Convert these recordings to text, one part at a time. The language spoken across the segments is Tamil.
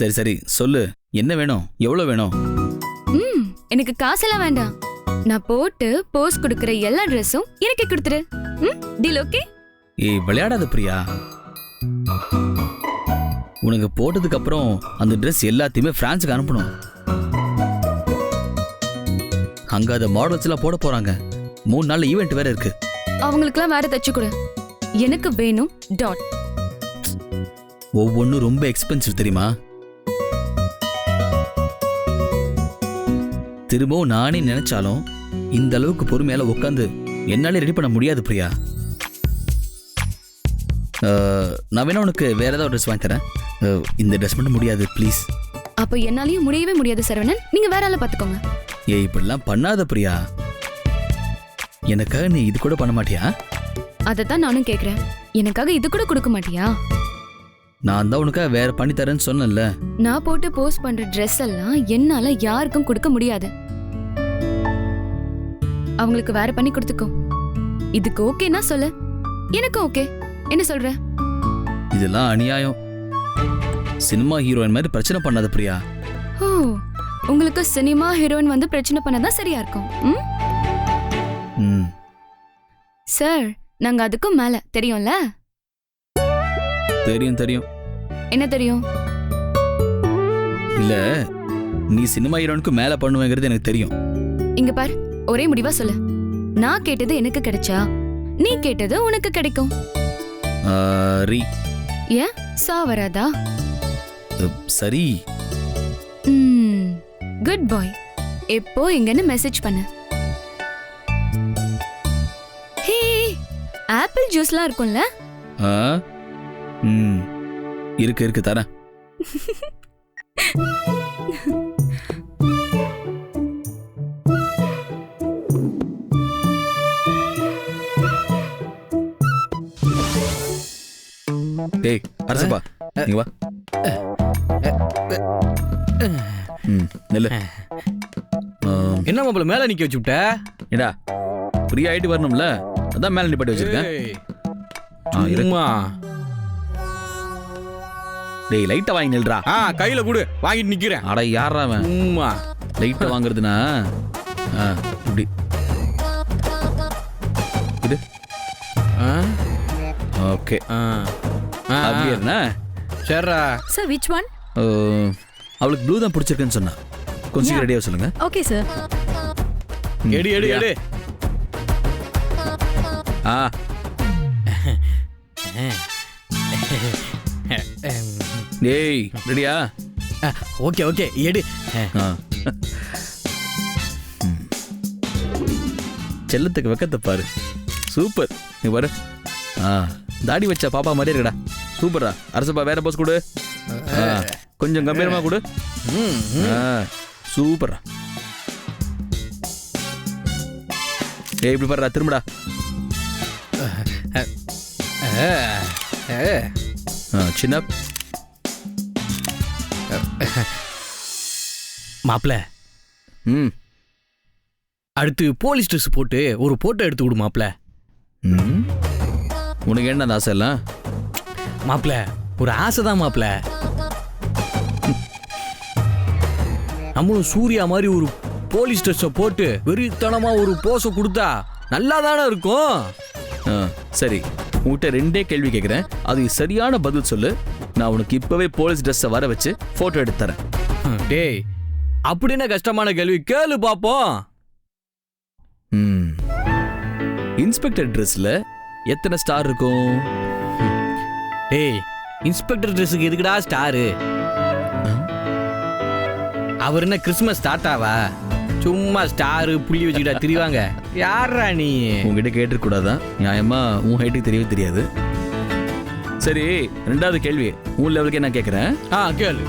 சரி சரி சொல்லு. என்ன வேணும்? எவ்வளவு வேணும்? ம் எனக்கு காசெல்லாம் வேண்டாம். நான் போட்டு போஸ் கொடுக்கிற எல்லா ட்ரெஸ்ஸும் எனக்கு கொடுத்துரு. ம் டீல் ஓகே ஏய் விளையாடாத பிரியா. உனக்கு போட்டதுக்கு அப்புறம் அந்த ட்ரெஸ் எல்லாத்தையுமே பிரான்ஸுக்கு அனுப்பணும். அங்க அந்த மாடல்ஸ் எல்லாம் போட போறாங்க. மூணு நாள் ஈவெண்ட் வேற இருக்கு. அவங்களுக்குலாம் வேற தச்சு கொடு. எனக்கு வேணும் டாட் ஒவ்வொன்றும் ரொம்ப எக்ஸ்பென்சிவ் தெரியுமா? திரும்பவும் நானே நினைச்சாலும் இந்த அளவுக்கு பொறுமையால உட்காந்து என்னாலே ரெடி பண்ண முடியாது பிரியா. நான் வேணா உனக்கு வேற ஏதாவது ட்ரெஸ் வாங்கி தரேன். இந்த ட்ரெஸ் மட்டும் முடியாது ப்ளீஸ் அப்ப என்னாலயும் முடியவே முடியாது சரவணன். நீங்க வேற ஆள பாத்துக்கோங்க ஏய் இப்படிலாம் பண்ணாத பிரியா. எனக்காக நீ இது கூட பண்ண மாட்டியா? அதத்தான் நானும் கேக்குறேன். எனக்காக இது கூட கொடுக்க மாட்டியா? நான் தான் உனக்காக வேற பண்ணி தரேன்னு சொன்னேன்ல. நான் போட்டு போஸ்ட் பண்ற Dress எல்லாம் என்னால யாருக்கும் கொடுக்க முடியாது. அவங்களுக்கு வேற பண்ணி கொடுத்துக்கோ. இதுக்கு ஓகேனா சொல்லு. எனக்கும் ஓகே. என்ன சொல்ற? இதெல்லாம் அநியாயம். சினிமா ஹீரோயின் மாதிரி பிரச்சனை பண்ணாத பிரியா. ஓ உங்களுக்கு சினிமா ஹீரோயின் வந்து பிரச்சனை பண்ணதான் சரியா இருக்கும். ம்? ம். சார் நாங்க அதுக்கும் மேல. தெரியும்ல? தெரியும் தெரியும். என்ன தெரியும்? இல்ல நீ சினிமா ஹீரோனுக்கு மேல பண்ணுவேங்கிறது எனக்கு தெரியும். இங்க பார் ஒரே முடிவா சொல்லு. நான் கேட்டது எனக்கு கிடைச்சா நீ கேட்டது உனக்கு கிடைக்கும். ரீ. ஏன்? சா வராதா? சரி. Good bye. எப்போ எங்கன்னு மெசேஜ் பண்ணு. ஹே ஆப்பிள் ஜூஸ்லாம் இருக்கும்ல? ஆ? ம். இருக்கு இருக்கு தரேன். டேய் அரசப்பா. நீ வா. ம் நெல்லு. என்ன மாப்பிள மேல நிக்க வச்சு விட்ட ஏடா ஃப்ரீ ஆயிட்டு வரணும்ல? அதான் மேல நிப்பாட்டி வச்சிருக்கேன். ஆ. டேய் லைட்டை வாங்கி நில்றா. ஆ கையில கொடு. வாங்கிட்டு நிக்கிறேன். அட யாரா அவன்? சும்மா. லைட்டை வாங்குறதுனா? ஆ, இப்படி. இது. ஆ, ஓகே. ஆ. ஆ, அப்படியே என்ன? சரிடா Sir, which one? அவளுக்கு ப்ளூ தான் பிடிச்சிருக்குன்னு சொன்னா. கொஞ்சம். ரெடியாக சொல்லுங்க. Sir. ம், எடு எடு? எடு. ஆ. டேய் ரெடியா? ஓகே ஓகே எடு. செல்லத்துக்கு வெக்கத்தை பாரு. சூப்பர். நீ பாரு. ஆ. தாடி வச்ச பாப்பா மாதிரி இருக்கடா. சூப்பரா அரசப்பா வேற போஸ் கொடு. கொஞ்சம் கம்பீரமா கொடு. சூப்பரா ஏய் இப்படி பாருடா திரும்படா. சின்ன மாப்பிள ம். அடுத்து போலீஸ் ட்ரெஸ் போட்டு ஒரு போட்டோ எடுத்து விடு மாப்பிள ம். உனக்கு என்ன அந்த ஆசை எல்லாம்? மாப்பிள ஒரு ஆசை தான் மாப்பிள நம்மளும் சூர்யா மாதிரி ஒரு போலீஸ் ட்ரெஸ்ஸை போட்டு வெறித்தனமா ஒரு போஸை கொடுத்தா நல்லா தானே இருக்கும் சரி. உன்கிட்ட ரெண்டே கேள்வி கேட்குறேன் அதுக்கு சரியான பதில் சொல்லு. நான் உனக்கு இப்பவே போலீஸ் ட்ரெஸ்ஸை வர வச்சு ஃபோட்டோ எடுத்து தரேன். டேய் அப்படி என்ன கஷ்டமான கேள்வி? கேளு பாப்போம். இன்ஸ்பெக்டர் ட்ரெஸ்ல எத்தனை ஸ்டார் இருக்கும்? டேய் இன்ஸ்பெக்டர் ட்ரெஸ்ஸுக்கு எதுக்குடா ஸ்டாரு அவர் என்ன கிறிஸ்மஸ் தாத்தாவா? சும்மா ஸ்டாரு புள்ளி வச்சுக்கிட்டா திரிவாங்க. யாரா நீ? உங்ககிட்ட கேட்டிருக்க கூடாதான். நியாயமா உன் ஹைட்டுக்கு தெரியவே தெரியாது. சரி ரெண்டாவது கேள்வி. உன் லெவலுக்கு நான் கேட்குறேன் ஆ கேளு.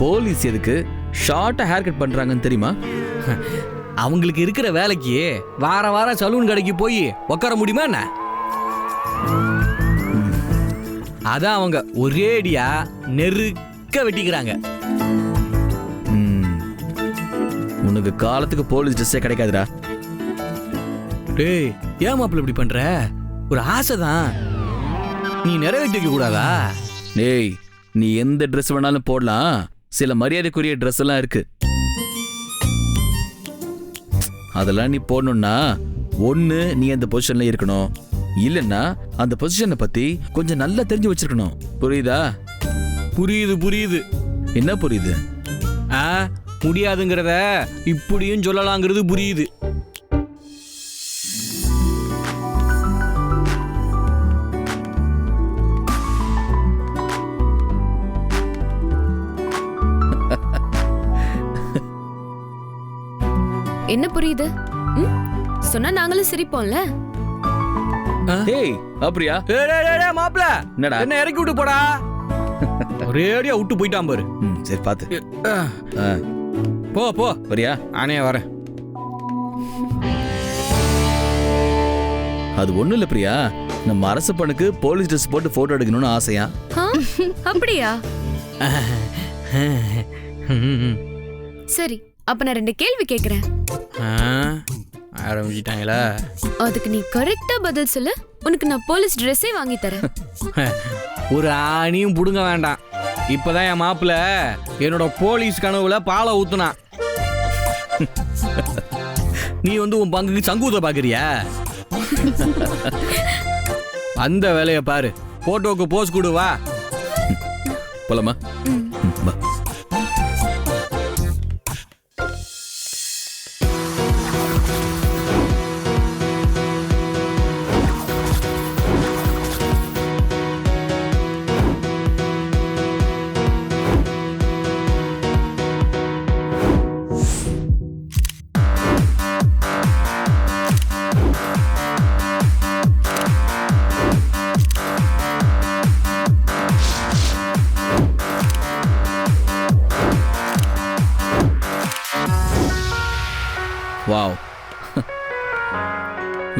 போலீஸ் எதுக்கு ஷார்ட்டா ஹேர் கட் பண்றாங்கன்னு தெரியுமா? அவங்களுக்கு இருக்கிற வேலைக்கு வார வாரம் சலூன் கடைக்கு போய் உட்கார முடியுமா என்ன? அதான் அவங்க ஒரேடியா நெருக்க வெட்டிக்கிறாங்க. ம், உனக்கு காலத்துக்கு போலீஸ் ட்ரெஸ்ஸே கிடைக்காதுடா. டேய் ஏன் மாப்பிள்ள இப்படி பண்ற? ஒரு ஆசை தான். நீ நிறைவேற்றிக்க கூடாதா? டேய் நீ எந்த ட்ரெஸ் வேணாலும் போடலாம். சில மரியாதைக்குரிய ட்ரெஸ் எல்லாம் இருக்கு. அதெல்லாம் நீ போடணும்னா ஒண்ணு நீ அந்த பொசிஷன்ல இருக்கணும். இல்லைன்னா அந்த பொசிஷனை பத்தி கொஞ்சம் நல்லா தெரிஞ்சு வச்சிருக்கணும். புரியுதா? புரியுது புரியுது. என்ன புரியுது? ஆ முடியாதுங்கிறத இப்படியும் சொல்லலாங்கிறது புரியுது. என்ன புரியுது? ம்? சொன்னா நாங்களும் சிரிப்போம்ல? ஏய் அப்படியா ஏய், டேய், டேய், டேய், மாப்ள என்னடா? என்ன இறக்கி விட்டு போடா! ஒரேடியா விட்டு போயிட்டான் பாரு. ம் சரி ஆ, போ போ. வரியா? நானே வரேன். அது ஒண்ணும் இல்ல பிரியா. நம்ம அரசு பணுக்கு போலீஸ் ட்ரெஸ் போட்டு போட்டோ எடுக்கணும்னு ஆசையா? ஆ? அப்படியா? சரி அப்ப நான் ரெண்டு கேள்வி கேக்குறேன். ஆரம்பிச்சிட்டாங்களா? அதுக்கு நீ கரெக்டா பதில் சொல்லு. உனக்கு நான் போலீஸ் ட்ரெஸ்ஸே வாங்கி தரேன். ஒரு ஆணியும் புடுங்க வேண்டாம். இப்பதான் என் மாப்பிள்ள என்னோட போலீஸ் கனவுல பாலை ஊத்துனான் நீ வந்து உன் பங்குக்கு சங்கூத பாக்குறியா? அந்த வேலைய பாரு. போட்டோக்கு போஸ் கொடு வா. போலாமா?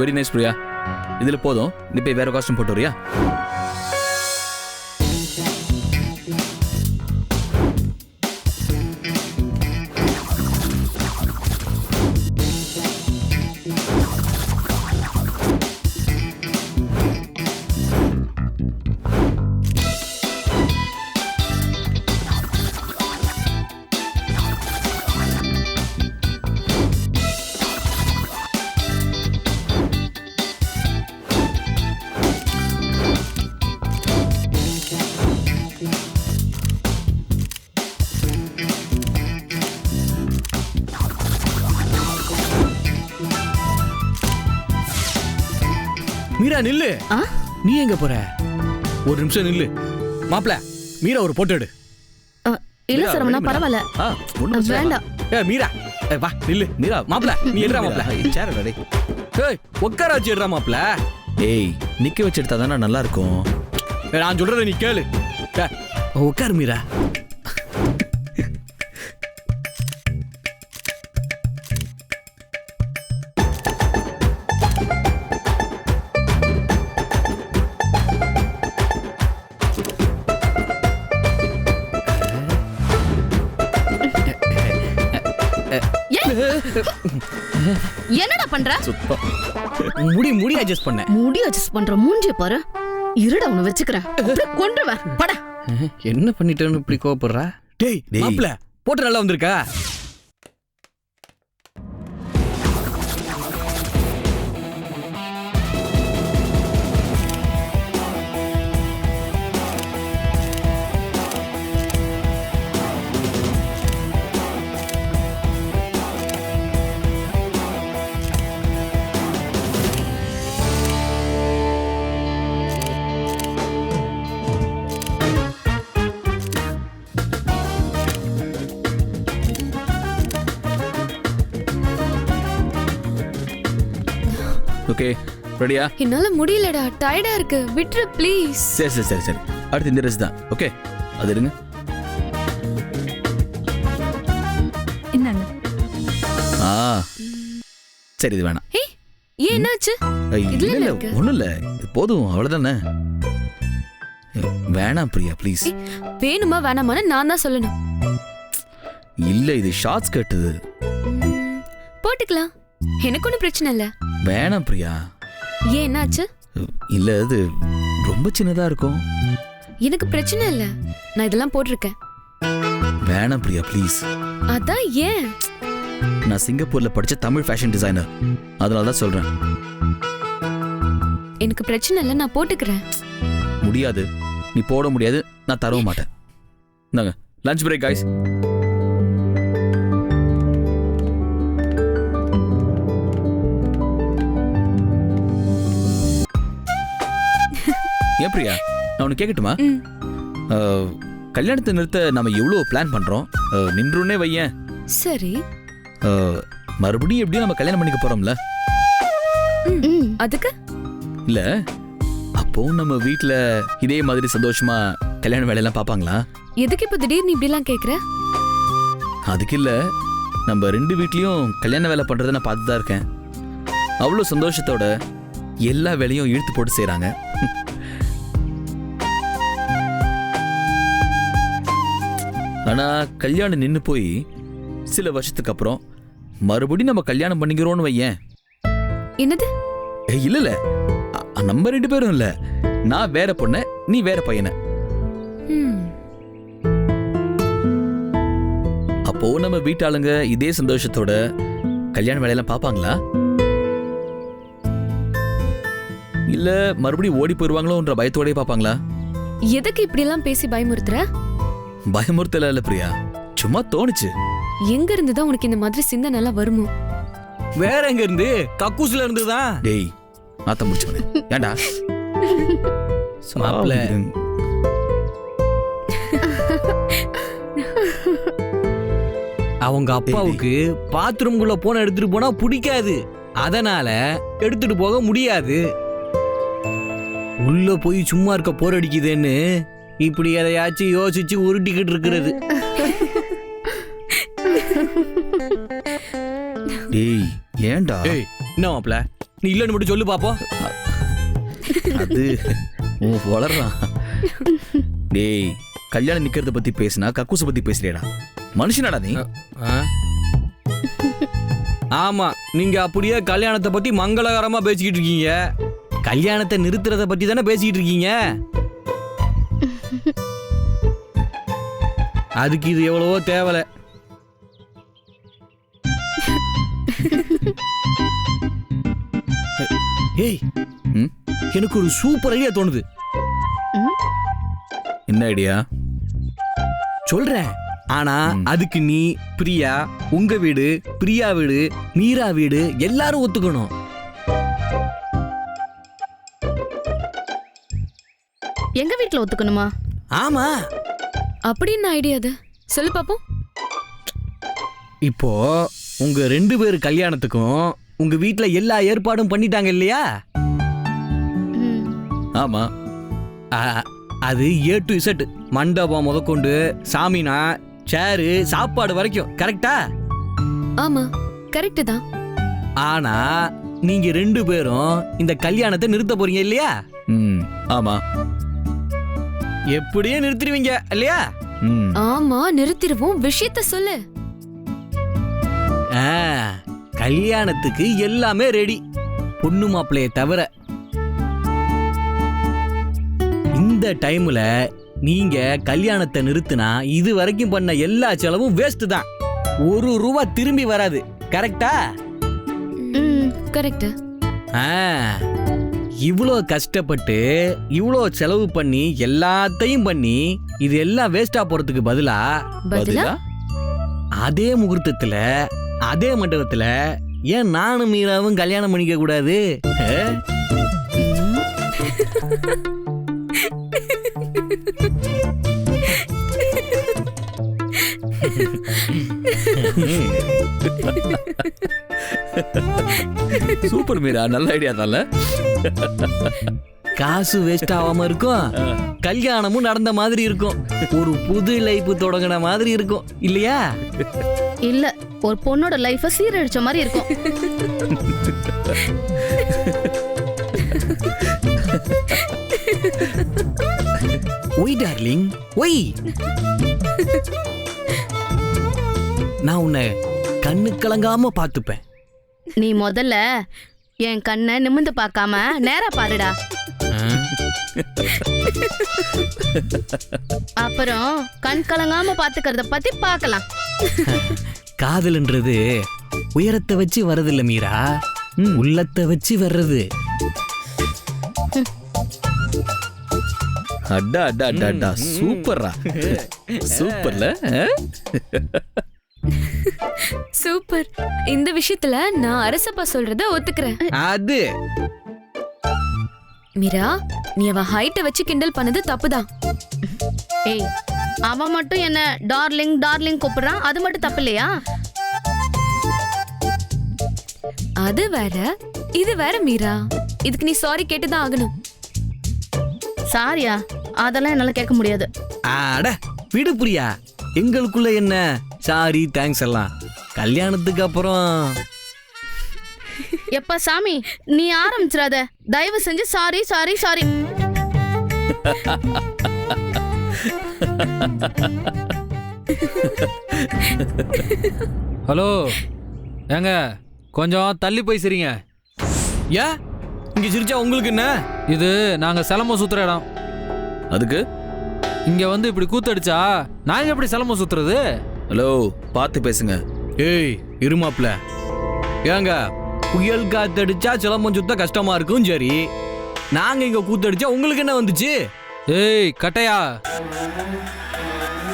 Very nice Priya. இதுல போதும். நீ போய் வேற காஸ்டியூம் போட்டு வரியா? நில்லு. ஆ? நீ எங்க போற? ஒரு நிமிஷம் நில்லு. மாப்பிள்ள மீரா ஒரு போட்டோ எடு. இல்ல சரவணா? பரவாயில்ல. வேண்டாம். ஏ மீரா. ஏ, வா நில்லு. மீரா மாப்பிள்ள நீ எடுறா மாப்பிள்ள சேர் டேய். ஏய் உட்கார வச்சு எடுறா மாப்பிள்ள ஏய் நிக்க வச்சு எடுத்தா தானே நல்லா இருக்கும்? நான் சொல்றத நீ கேளு. ஏ, உட்காரு மீரா. பண்ற? சுத்தம். முடி முடி அட்ஜஸ்ட் பண்ண. முடி அட்ஜஸ்ட் பண்ற மூஞ்சிய பாரு. இருடா உன்னை வச்சுக்கிறேன். அப்படியே கொன்றுவேன் பட. என்ன பண்ணிட்டேன்னு இப்படி கோவப்படுறா? டேய் டேய். மாப்பிள்ள போட்டோ நல்லா வந்திருக்கா? ஓகே ரெடியா என்னால முடியலடா டயர்டா இருக்கு. விட்டுரு ப்ளீஸ் சரி சரி சரி சரி. அடுத்து இந்த ட்ரெஸ் தான். ஓகே அது இருங்க என்னங்க? ஆ சரி இது வேணாம். ஏய் ஏன் என்னாச்சு? இதுல இல்ல என்ன இருக்கு? ஒண்ணும் இல்ல. இது போதும் அவ்வளவுதானே? வேணாம் பிரியா ப்ளீஸ் ஏய், வேணுமா வேணாமான்னு நான் தான் சொல்லணும். இல்ல இது ஷார்ட்ஸ் கட்டுது. ம், போட்டுக்கலாம். எனக்கு ஒன்றும் பிரச்சனை இல்ல. வேணாம் பிரியா. ஏன் என்னாச்சு? இல்ல அது ரொம்ப சின்னதா இருக்கும். எனக்கு பிரச்சனை இல்ல. நான் இதெல்லாம் போட்டிருக்கேன். வேணாம் பிரியா ப்ளீஸ் அதான் ஏன்? நான் சிங்கப்பூர்ல படிச்ச தமிழ் ஃபேஷன் டிசைனர் அதனால தான் சொல்றேன். எனக்கு பிரச்சனை இல்ல நான் போட்டுக்கிறேன். முடியாது. நீ போட முடியாது. நான் தரவும் மாட்டேன். இந்தாங்க லஞ்ச் பிரேக் காய்ஸ் ஏன் பிரியா? நான் உனக்கு கேட்கட்டுமா கல்யாணத்தை நிறுத்த நம்ம எவ்வளோ பிளான் பண்றோம்? அஹ், நின்றுன்னே வையேன். சரி. மறுபடியும் எப்படியும் நம்ம கல்யாணம் பண்ணிக்க போறோம்ல? ம். அதுக்கு? இல்ல அப்போ நம்ம வீட்ல இதே மாதிரி சந்தோஷமா கல்யாண வேலையெல்லாம் பார்ப்பாங்களா எதுக்கு இப்ப திடீர்னு இப்படி எல்லாம் கேக்குற? அதுக்கு இல்ல நம்ம ரெண்டு வீட்லயும் கல்யாண வேலை பண்றதை நான் பார்த்து தான் இருக்கேன். அவ்வளோ சந்தோஷத்தோட எல்லா வேலையும் இழுத்து போட்டு செய்றாங்க. ஆனா கல்யாணம் நின்னு போய் சில வருஷத்துக்கு அப்புறம் மறுபடியும் நம்ம கல்யாணம் பண்ணிக்கிறோம்னு வையேன். என்னது? இல்ல இல்ல நம்ம ரெண்டு பேரும் இல்ல. நான் வேற பொண்ண நீ வேற பையனை. அப்போ நம்ம வீட்டாளுங்க இதே சந்தோஷத்தோட கல்யாண வேலையெல்லாம் பார்ப்பாங்களா இல்ல மறுபடியும் ஓடி போயிருவாங்களோன்ற பயத்தோடயே பார்ப்பாங்களா எதுக்கு இப்படி எல்லாம் பேசி பயமுறுத்துற? பயமுறுத்தல இல்ல பிரியா. சும்மா தோணுச்சு. எங்க இருந்து தான் உனக்கு இந்த மாதிரி சிந்தனை எல்லாம் வருமோ? வேற எங்க இருந்து கக்கூஸ்ல இருந்து தான் டேய் நாத்த முடிச்சவனே ஏன்டா? மாப்பிள. அவங்க அப்பாவுக்கு பாத்ரூம்குள்ள போன எடுத்துட்டு போனா பிடிக்காது. அதனால எடுத்துட்டு போக முடியாது. உள்ள போய் சும்மா இருக்க போர் அடிக்குதுன்னு இப்படி எதையாச்சும் யோசிச்சு உருட்டிக்கிட்டு இருக்கிறது. டேய் ஏன்டா? ஏய் என்ன மாப்ள நீ இல்லைன்னு மட்டும் சொல்லு பாப்போம். அது வளர்றான் டேய் கல்யாணம் நிக்கிறத பத்தி பேசினா கக்கூச பத்தி பேசுறியடா. மனுஷனாடா நீ? ஆமா நீங்க அப்படியே கல்யாணத்தை பத்தி மங்களகரமா பேசிக்கிட்டு இருக்கீங்க. கல்யாணத்தை நிறுத்துறத பத்தி தானே பேசிக்கிட்டு இருக்கீங்க? அதுக்கு இது எவ்வளவோ தேவலை. ஏய்? எனக்கு ஒரு சூப்பர் ஐடியா தோணுது. என்ன ஐடியா? சொல்றேன். ஆனா. அதுக்கு நீ பிரியா உங்க வீடு பிரியா வீடு மீரா வீடு எல்லாரும் ஒத்துக்கணும். எங்க வீட்ல ஒத்துக்கணுமா? ஆமா. அப்படின்னு ஐடியா அது? சொல்லு பாப்போம். இப்போ உங்க ரெண்டு பேர் கல்யாணத்துக்கும் உங்க வீட்ல எல்லா ஏற்பாடும் பண்ணிட்டாங்க இல்லையா? ம். ஆமா. ஆ, அது ஏ டு இசட் மண்டபம் முதற்கொண்டு சாமினா சேரு சாப்பாடு வரைக்கும். கரெக்டா ஆமா கரெக்ட் தான். ஆனா நீங்க ரெண்டு பேரும் இந்த கல்யாணத்தை நிறுத்த போறீங்க இல்லையா? ம் ஆமா. எப்படியும் நிறுத்திடுவீங்க இல்லையா? ஆமா நிறுத்திடுவோம். விஷயத்த சொல்லு. ஆ, கல்யாணத்துக்கு எல்லாமே ரெடி பொண்ணு மாப்பிள்ளைய தவிர. இந்த டைம்ல நீங்க கல்யாணத்தை நிறுத்தினா இது வரைக்கும் பண்ண எல்லா செலவும் வேஸ்ட் தான். ஒரு ரூபா திரும்பி வராது. கரெக்டா ம். கரெக்ட் ஆ, இவ்வளோ கஷ்டப்பட்டு இவ்வளோ செலவு பண்ணி எல்லாத்தையும் பண்ணி இது எல்லாம் வேஸ்டா போறதுக்கு பதிலா? பதிலா? அதே முகூர்த்தத்துல அதே மண்டபத்துல ஏன் நானும் மீராவும் கல்யாணம் பண்ணிக்க கூடாது? சூப்பர் மீரா நல்ல ஐடியா தான்ல. காசு வேஸ்ட் ஆகாம இருக்கும். கல்யாணமும் நடந்த மாதிரி இருக்கும். ஒரு புது லைஃப் தொடங்கின மாதிரி இருக்கும். இல்லையா? இல்ல ஒரு பொண்ணோட லைஃப சீரழிச்ச மாதிரி இருக்கும். ஒய் டார்லிங் ஒய் நான் உன்னை கண்ணு கலங்காம பார்த்துப்பேன். நீ முதல்ல என் கண்ணை நிமிந்து பார்க்காம நேரா பாருடா? அப்புறம் கண் கலங்காம பாத்துக்கிறத பத்தி பார்க்கலாம் காதல்ன்றது உயரத்தை வச்சு வர்றதில்ல மீரா ம். உள்ளத்தை வச்சு வர்றது அடா அடா அடா சூப்பர்ரா சூப்பர்ல? சூப்பர். இந்த விஷயத்துல நான் அரசப்பா சொல்றத ஒத்துக்கிறேன். அது. மீரா நீ அவ ஹைட்ட வச்சு கிண்டல் பண்ணது தப்புதான். ஏய் அவன் மட்டும் என்ன டார்லிங் டார்லிங் கூப்பிடுறான் அது மட்டும் தப்பு இல்லையா அது வேற இது வேற மீரா. இதுக்கு நீ சாரி கேட்டுதான் ஆகணும். சாரியா அதெல்லாம் என்னால கேட்க முடியாது. அட விடு பிரியா. எங்களுக்குள்ள என்ன சாரி தேங்க்ஸ் எல்லாம். கல்யாணத்துக்கு அப்புறம். எப்ப சாமி நீ ஆரம்பிச்சிடாத. தயவு செஞ்சு சாரி சாரி சாரி ஹலோ ஏங்க கொஞ்சம் தள்ளி போய் சரிங்க ஏன் இங்க சிரிச்சா உங்களுக்கு என்ன? இது நாங்கள் சிலம்பம் சுத்துற இடம். அதுக்கு? இங்கே வந்து இப்படி கூத்தடிச்சா நாங்கள் எப்படி சிலம்பம் சுத்துறது? ஹலோ பார்த்து பேசுங்க. ஏய் இருமாப்ல ஏங்க புயல் காத்தடிச்சா சிலம்பம் சுத்த கஷ்டமா இருக்கும் சரி. நாங்க இங்க கூத்தடிச்சா உங்களுக்கு என்ன வந்துச்சு? ஏய் கட்டையா.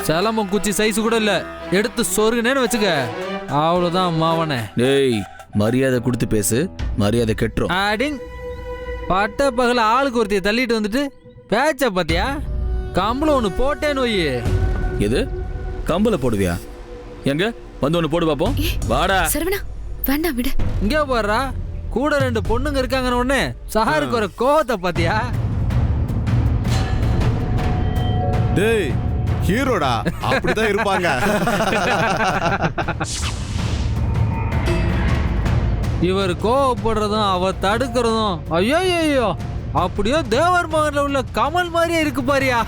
சிலம்பம் குச்சி சைஸ் கூட இல்லை. எடுத்து சொருகுனேன்னு வச்சுக்க. அவ்வளோதான் மாவனே. டேய் மரியாதை கொடுத்து பேசு. மரியாதை கெட்டுரும். அடிங் பட்ட பகல ஆளுக்கு ஒருத்தைய தள்ளிட்டு வந்துட்டு பேச்ச பாத்தியா? கம்பளம் ஒன்று போட்டேன்னு ஒய்யு எது? கம்பல போடுவியா? எங்க? வந்து ஒன்று போடு பாப்போம். வாடா. சரவணா வேண்டாம் விடு. இங்கே போடுறா. கூட ரெண்டு பொண்ணுங்க இருக்காங்கன்னு உடனே சஹாருக்கு ஒரு கோவத்தை பாத்தியா டேய் ஹீரோடா. அப்படிதான் இருப்பாங்க. இவர் கோவப்படுறதும் அவ தடுக்கிறதும் ஐயோ ஐயோ அப்படியோ தேவர் மகன்ல உள்ள கமல் மாதிரியே இருக்கு பாரியா.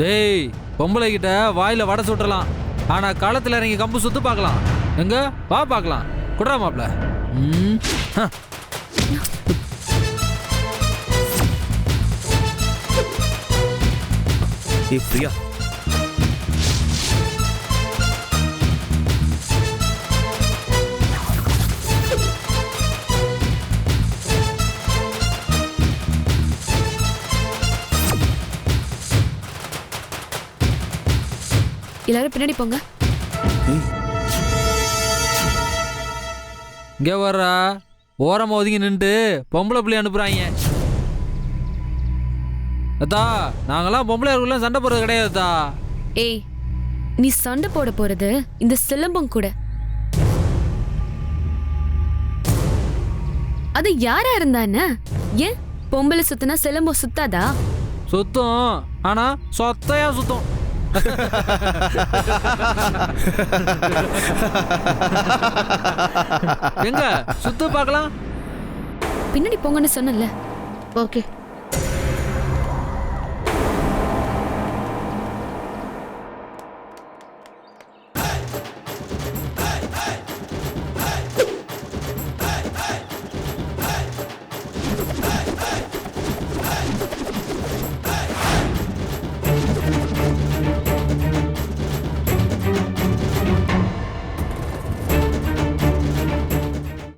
டேய் பொம்பளை கிட்ட வாயில வடை சுட்டலாம். ஆனா களத்துல இறங்கி கம்பு சுத்து பார்க்கலாம். எங்க? வா பார்க்கலாம். குடுறா மாப்ள ம் பிரியா. எல்லாரும் பின்னாடி போங்க. இங்க வர்றா. ஓரமா ஒதுங்கி நின்றுட்டு பொம்பளை பிள்ளை அனுப்புறாங்க அத்தா நாங்கெல்லாம் பொம்பளை இருக்குள்ள சண்டை போடுறது கிடையாதுதா ஏய் நீ சண்டை போட போறது இந்த சிலம்பம் கூட. அது யாரா இருந்தா என்ன? ஏன்? பொம்பளை சுத்தினா சிலம்பம் சுத்தாதா? சுத்தம் ஆனா சொத்தையா சுத்தம். எங்க? சுத்த பார்க்கலாம். பின்னாடி போங்கன்னு சொன்னல ஓகே.